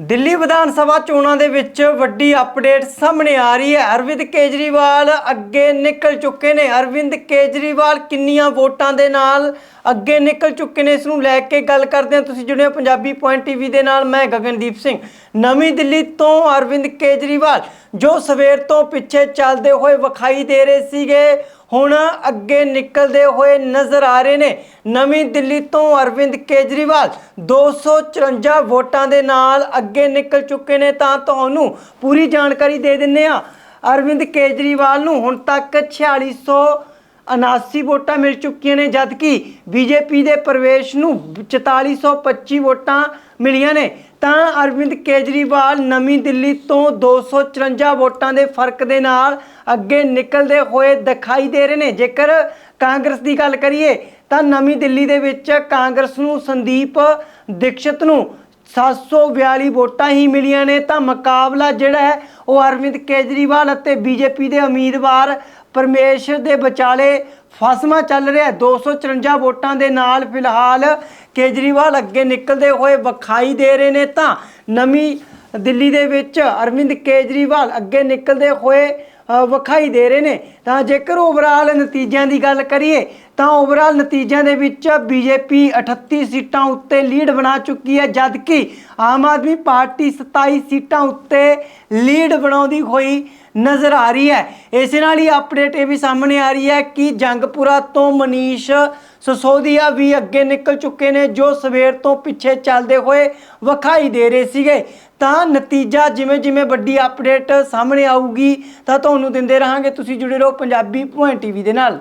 ਦਿੱਲੀ ਵਿਧਾਨ ਸਭਾ ਚੋਣਾਂ ਦੇ ਵਿੱਚ ਵੱਡੀ ਅਪਡੇਟ ਸਾਹਮਣੇ ਆ ਰਹੀ ਹੈ। ਅਰਵਿੰਦ ਕੇਜਰੀਵਾਲ ਅੱਗੇ ਨਿਕਲ ਚੁੱਕੇ ਨੇ। ਅਰਵਿੰਦ ਕੇਜਰੀਵਾਲ ਕਿੰਨੀਆਂ ਵੋਟਾਂ ਦੇ ਨਾਲ ਅੱਗੇ ਨਿਕਲ ਚੁੱਕੇ ਨੇ? ਇਸ ਨੂੰ ਲੈ ਕੇ ਗੱਲ ਕਰਦੇ ਹਾਂ। ਤੁਸੀਂ ਜੁੜੇ ਹੋ ਪੰਜਾਬੀ ਪੁਆਇੰਟ ਟੀਵੀ ਦੇ ਨਾਲ। ਮੈਂ ਗਗਨਦੀਪ ਸਿੰਘ। ਨਵੀਂ ਦਿੱਲੀ ਤੋਂ ਅਰਵਿੰਦ ਕੇਜਰੀਵਾਲ ਜੋ ਸਵੇਰ ਤੋਂ ਪਿੱਛੇ ਚੱਲਦੇ ਹੋਏ ਵਿਖਾਈ ਦੇ ਰਹੇ ਸੀਗੇ ਹੁਣ ਅੱਗੇ ਨਿਕਲਦੇ ਹੋਏ ਨਜ਼ਰ ਆ ਰਹੇ ਨੇ ਨਵੀਂ ਦਿੱਲੀ ਤੋਂ ਅਰਵਿੰਦ ਕੇਜਰੀਵਾਲ। 254 ਵੋਟਾਂ ਦੇ ਨਾਲ ਅੱਗੇ ਨਿਕਲ ਚੁੱਕੇ ਨੇ ਤਾਂ ਤੁਹਾਨੂੰ ਪੂਰੀ ਜਾਣਕਾਰੀ ਦੇ ਦਿੰਨੇ ਆ ਅਰਵਿੰਦ ਕੇਜਰੀਵਾਲ ਨੂੰ ਹੁਣ ਤੱਕ 4600 79 ਵੋਟਾਂ ਮਿਲ ਚੁੱਕੀਆਂ ਨੇ, ਜਦਕਿ ਬੀਜੇਪੀ ਦੇ ਪ੍ਰਵੇਸ਼ ਨੂੰ 4425 ਵੋਟਾਂ ਮਿਲੀਆਂ ਨੇ। ਤਾਂ ਅਰਵਿੰਦ ਕੇਜਰੀਵਾਲ ਨਵੀਂ ਦਿੱਲੀ ਤੋਂ 254 ਵੋਟਾਂ ਦੇ ਫ਼ਰਕ ਦੇ ਨਾਲ ਅੱਗੇ ਨਿਕਲਦੇ ਹੋਏ ਦਿਖਾਈ ਦੇ ਰਹੇ ਨੇ। ਜੇਕਰ ਕਾਂਗਰਸ ਦੀ ਗੱਲ ਕਰੀਏ, ਤਾਂ ਨਵੀਂ ਦਿੱਲੀ ਦੇ ਵਿੱਚ ਕਾਂਗਰਸ ਨੂੰ ਸੰਦੀਪ ਦੀਕਸ਼ਿਤ ਨੂੰ 742 ਵੋਟਾਂ ਹੀ ਮਿਲੀਆਂ ਨੇ। ਤਾਂ ਮੁਕਾਬਲਾ ਜਿਹੜਾ ਹੈ, ਉਹ ਅਰਵਿੰਦ ਕੇਜਰੀਵਾਲ ਅਤੇ ਬੀਜੇਪੀ ਦੇ ਉਮੀਦਵਾਰ ਪਰਮੇਸ਼ ਦੇ ਵਿਚਾਲੇ ਫਸਮਾ ਚੱਲ ਰਿਹਾ ਹੈ। 254 ਵੋਟਾਂ ਦੇ ਨਾਲ ਫਿਲਹਾਲ ਕੇਜਰੀਵਾਲ ਅੱਗੇ ਨਿਕਲਦੇ ਹੋਏ ਵਿਖਾਈ ਦੇ ਰਹੇ ਨੇ। ਤਾਂ ਨਵੀਂ ਦਿੱਲੀ ਦੇ ਵਿੱਚ ਅਰਵਿੰਦ ਕੇਜਰੀਵਾਲ ਅੱਗੇ ਨਿਕਲਦੇ ਹੋਏ ਵਿਖਾਈ ਦੇ ਰਹੇ ਨੇ। ਤਾਂ ਜੇਕਰ ਓਵਰਆਲ ਨਤੀਜਿਆਂ ਦੀ ਗੱਲ ਕਰੀਏ, ਤਾਂ ਓਵਰਆਲ ਨਤੀਜਿਆਂ ਦੇ ਵਿੱਚ ਬੀਜੇਪੀ 38 ਸੀਟਾਂ ਉੱਤੇ ਲੀਡ ਬਣਾ ਚੁੱਕੀ ਹੈ, ਜਦਕਿ ਆਮ ਆਦਮੀ ਪਾਰਟੀ 27 ਸੀਟਾਂ ਉੱਤੇ ਲੀਡ ਬਣਾਉਂਦੀ ਹੋਈ ਨਜ਼ਰ ਆ ਰਹੀ ਹੈ। ਇਸੇ ਨਾਲ ਹੀ ਅਪਡੇਟ ਇਹ ਵੀ ਸਾਹਮਣੇ ਆ ਰਹੀ ਹੈ ਕਿ ਜੰਗਪੁਰਾ ਤੋਂ ਮਨੀਸ਼ ਸਸੋਦੀਆ ਵੀ ਅੱਗੇ ਨਿਕਲ ਚੁੱਕੇ ਨੇ, ਜੋ ਸਵੇਰ ਤੋਂ ਪਿੱਛੇ ਚੱਲਦੇ ਹੋਏ ਵਿਖਾਈ ਦੇ ਰਹੇ ਸੀਗੇ। ਤਾਂ ਨਤੀਜਾ ਜਿਵੇਂ ਜਿਵੇਂ ਵੱਡੀ ਅਪਡੇਟ ਸਾਹਮਣੇ ਆਊਗੀ ਤਾਂ ਤੁਹਾਨੂੰ ਦਿੰਦੇ ਰਹਾਂਗੇ। ਤੁਸੀਂ ਜੁੜੇ ਰਹੋ ਪੰਜਾਬੀ ਪੁਆਇੰਟ ਟੀਵੀ ਦੇ ਨਾਲ।